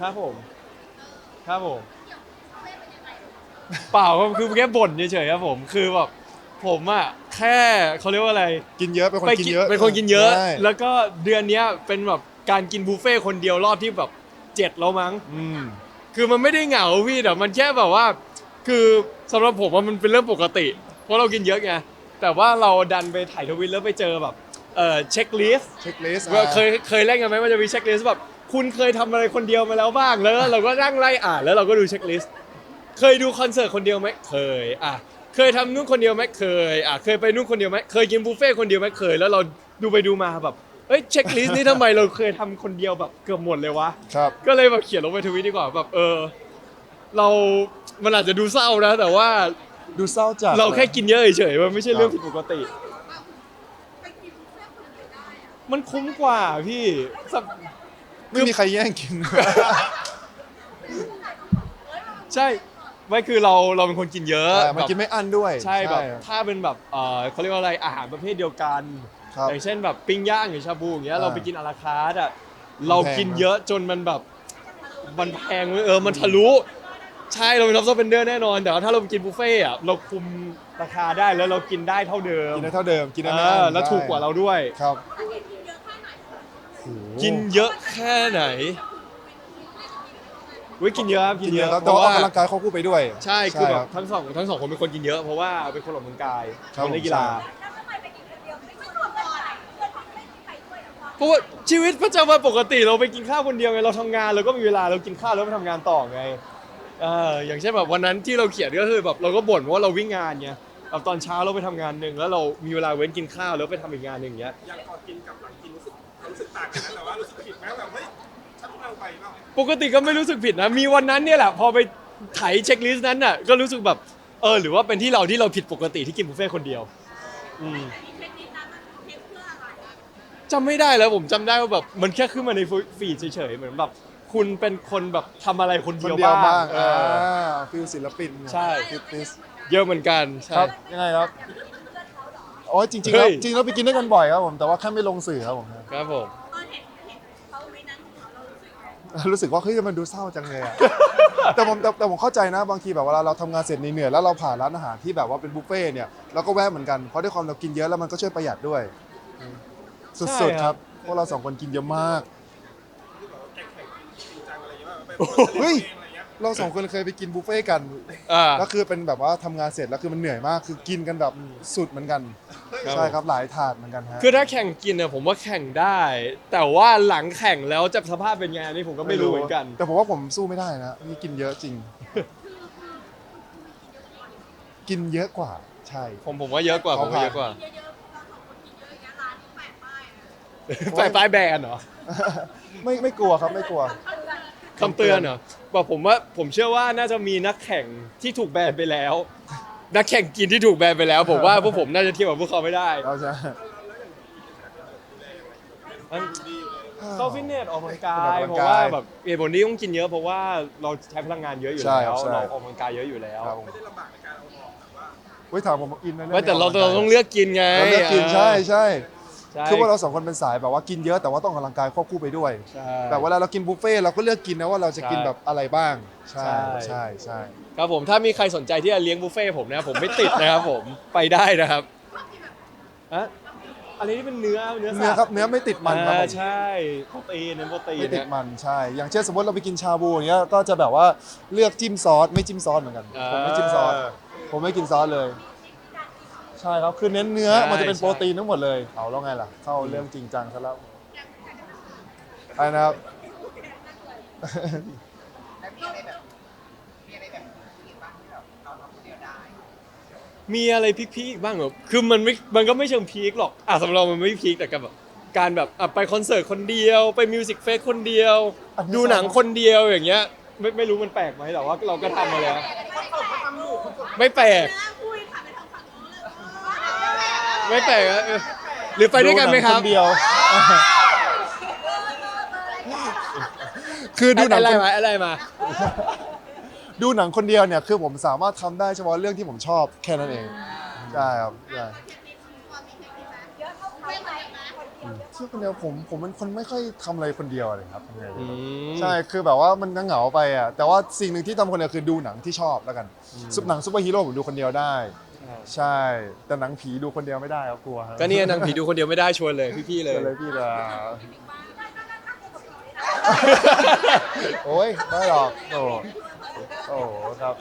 ครับผม ครับผม เปล่าครับคือแค่บ่นเฉยๆครับผม คือแบบผมอะแค่เขาเรียกว่าอะไร กินเยอะเป็นคนไปกินเยอะเป็นคนกินเยอะ ใช่แล้วก็เดือนเนี้ยเป็นแบบการกินบุฟเฟ่ต์คนเดียวรอบที่แบบเจ็ดแล้วมั้ง อืม คือมันไม่ได้เหงาพี่แต่มันแค่แบบว่า คือสำหรับผมว่ามันเป็นเรื่องปกติ เพราะเรากินเยอะไงแต่ว่าเราดันไปถ่ายทวิตแล้วไปเจอแบบเออเช็คลิสต์เช็คลิสต์เคยเคยเล่นกันไหมมันจะมีเช็คลิสต์แบบ คุณเคยทำอะไรคนเดียวมาแล้วบ้างแล้วเราก็นั่งไล่อ่านแล้วเราก็ดูเช็คลิสต์เคยดูคอนเสิร์ตคนเดียวไหมเคยอะเคยทำนู่นคนเดียวไหมเคยอะเคยไปนู่นคนเดียวไหมเคยกินบุฟเฟ่ต์คนเดียวไหมเคยแล้วเราดูไปดูมาแบบเอ้ยเช็คลิสต์นี่ทำไมเราเคยทำคนเดียวแบบเกือบหมดเลยวะ ครับ ก็เลยแบบเขียนลงไปทวิตดีกว่าแบบเออ เรา มันอาจจะดูเศร้านะ แต่ว่าดูเศร้าจัดเราแค่กินเยอะเฉยๆมันไม่ใช่เรื่องผิดปกติ มันคุ้มกว่าพี่สับ ไม่มีใครแย่งกิน ใช่ไม่คือเราเราเป็นคนกินเยอะใช่มันแบบกินไม่อั้นด้วยใช่แบบถ้าเป็นแบบเออเขาเรียกว่าอะไรอาหารประเภทเดียวกัน ครับ อย่างเช่นแบบปิ้งย่างหรือชาบูอย่างเงี้ยอ่าเราไปกินอาราคาร์ทอะเราแพงกินนะเยอะจนมันแบบมันแพงเว้ยเออมันทะลุใช่เราเป็นท็อปซอฟเฟนเดอร์แน่นอน แต่ว่าถ้าเราไปกินบุฟเฟ่ต์อะเราคุมราคาได้แล้วเรากินได้เท่าเดิมกินได้เท่าเดิมกินได้เอไม่อั้อนแล้วถูกกว่าเราด้วย ครับ กินเยอะแค่ไหนวิกินเยอะครับกิกินนเยเยอะอะครับเพแต่ราะว่าอว่าอกกำลังกายควบคู่ไปด้วยใช่คือแบครับบทั้งสองทั้งสองคนเป็นคนกินเยอะเพราะว่าเป็นคนออกกำลังกายครับเป็นนักกีฬาผมใช่ แล้วทำไมไปกินคนเดียวไม่ชวนก่อนเพื่อนไม่มีใครด้วยเหรอเพราะว่าชีวิตประจำวันปกติเราไปกินข้าวคนเดียวไงเราทำงานเราก็มีเวลาเรากินข้าวแล้วไปทำงานต่อไงเอออย่างเช่นแบบวันนั้นที่เราเขียนก็คือแบบเราก็บ่นว่าเราวิ่งงานไงแบบตอนเช้าเราไปทำงานหนึ่งแล้วเรามีเวลาเว้นกินข้าวแล้วไปทำอีกงานหนึ่งอย่างเงี้ยอย่างก่อนกินกับหลังกิน รู้สึกรู้สึกต่างกันนะแต่ว่ารู้สึกผิดไหมแบบเฮ้ยฉันเร็วไปเปล่าปกติก็ไม่รู้สึกผิดนะ มีวันนั้นเนี่ยแหละพอไปไถเช็คลิสต์นั้นน่ะก็รู้สึกแบบเออหรือว่าเป็นที่เราที่เราผิดปกติที่กินบุฟเฟ่ต์คนเดียว อืมมีเทคนิคนั้นมันเทคเพื่ออะไรอะจำไม่ได้แล้วผมจำได้ว่าแบบมันแค่ขึ้นมาในฟีดเฉยๆเหมือนแบบคุณเป็นคนแบบทำอะไรคนคเดีนยวเดียวบ้าบ้างงเออ่าอฟิลศิลปินใช่ ฟิตติสเยอะเหมือนกันใช่ ครับยังไงครับ โอ้ยจริงๆเฮ้แล้วยจริงๆแล้วไปกินด้วยกันบ่อยครับผมแต่ว่าแค่ไม่ลงสื่อครับผม ครับผม ตอนเห็นเห็นเขาในนั้นของเราเรารู้สึกไงรู้สึกว่าเฮ้ยมันดูเศร้าจังเลยอะ แต่ผมแต่แต่ผมเข้าใจนะบางทีแบบเวลาเราทำงานเสร็จเหนื่อยๆแล้วเราผ่านร้านอาหารที่แบบว่าเป็นบุฟเฟ่ต์เนี่ยเราก็แวะเหมือนกันเพราะด้วยความเรากินเยอะแล้วมันก็ช่วยประหยัดด้วยสุดๆครับพวกเราสองคนกินเยอะมากแข่งแข่งจริงจังอะไรอย่างเงี้ยแบบเฮ้ยอะไร เงี้ยเราสองคนเคยไปกินบุฟเฟ่ต์กันอ่า แล้วคือเป็นแบบว่าทำงานเสร็จแล้วคือมันเหนื่อยมาก คือกินกันแบบสุดเหมือนกัน ครับ ใช่ครับหลายถาดเหมือนกันฮะ คือถ้าแข่งกินเนี่ยผมว่าแข่งได้ แต่ว่าหลังแข่งแล้วจะสภาพเป็นไงอันนี้ผมก็ไม่รู้เหมือนกัน แต่ผมว่าผมสู้ไม่ได้นะนี่กินเยอะจริง กินเยอะกว่า ใช่ ผมผมว่าเยอะกว่าผมว่าเยอะกว่าเยอะๆเราสองคนกินเยอะอย่างเงี้ยร้านนี้แปลกป้ายนะฝ่ายป้ายแบนเหรอ ไม่ไม่กลัวครับไม่กลัว คำเตือนเหรอบอกผมว่าผมเชื่อว่าน่าจะมีนักแข่งที่ถูกแบนไปแล้ว นักแข่งกินที่ถูกแบนไปแล้ว ผมว่าพวกผมน่าจะเทียบกับพวกเขาไม่ได้เราจะเข้าฟิตเนสออกกำลังกาออกยกำลังเพกายราะว่าแบบเหตุผลที่ต้องกินเยอะเพราะว่าเราใช้พลังงานเยอะอยู่ใช่แล้วใช่เราออกกำลังกายเยอะอยู่แล้วครับผมไม่ได้ลำบากในการเอาออกแต่ว่าเว้ยถามผมอินนะไม่แต่เราเราต้องเลือกกินไงเราเลือกกินใช่ใช่ ใช่คือว่าเราสองคนเป็นสายแบบว่ากินเยอะแต่ว่าต้องออกกำลังกายควบคู่ไปด้วย ใช่ แบบเวลาเรากินบุฟเฟ่ต์เราก็เลือกกินนะว่าเราจะกินใช่แบบอะไรบ้าง ใช่ใช่ ใช่ใช่ครับผมถ้ามีใครสนใจที่จะเลี้ยงบุฟเฟ่ต์ผมนะผมไม่ติดนะครับผมไปได้นะครับอะอันนี้เป็นเนื้อเนื้อเนื้อสัตว์ครับเนื้อไม่ติดมันครับอ่าผมใช่โปรตีนเนื้อโปรตีนไม่ติดนะ มันใช่ อย่างเช่นสมมติเราไปกินชาบูอย่างเงี้ยก็จะแบบว่าเลือกจิ้มซอสไม่จิ้มซอสเหมือนกันผมไม่จิ้มซอสผมไม่กินซอสเลย ใช่ครับ คือเน้นเนื้อ ใช่มันจะเป็นใช่โปรตีนทั้งหมดเลย เอาแล้วไงล่ะ เข้าเรื่องจริงจังซะแล้วไปนะครับมีอะไรพีคๆอีกบ้างเหรอคือมันไม่มันก็ไม่เชิงพีคหรอกอะสำหรับเรามันไม่พีคแต่กับแบบการแบบอะไปคอนเสิร์ตคนเดียว ไปมิวสิกเฟสคนเดียว อันนี้ ดูหนังคนเดียวอย่างเงี้ย ไม่ไม่รู้มันแปลกไหมแต่ว่าเราก็ทำมาแล้ว ไม่แปลก นะคุยค่ะไปทางฝั่งนู้นเลย ไม่แปลกอะเออหรือไปด้วยกันไหมครับดูหงนเดียว คือดูหนังอะไรคนมาอะไรมา ดูหนังคนเดียวเนี่ยคือผมสามารถทำได้เฉพาะเรื่องที่ผมชอบแค่นั้นเองใช่ครับใช่เทคนิคพอมีเทคนิคไหมเยอะเท่าเขาไหมคนเดียวเยอะที่ยวคนเดียวผมผมเป็นคนไม่ค่อยทำอะไรคนเดียวเลยครับทำไงดีอืมใช่คือแบบว่ามันเหงาๆไปอะแต่ว่าสิ่งหนึ่งที่ทำคนเดียวคือดูหนังที่ชอบแล้วกันซุปหนังซูเปอร์ฮีโร่ผมดูคนเดียวได้ ใช่ แต่หนังผีดูคนเดียวไม่ได้ครับกลัวครับก็เนี่ยนางผีดูคนเดียวไม่ได้ชวนเลยพี่ๆเลยก็เลยพี่ละโอ้ยไม่หรอกโอ้โอ้ครับ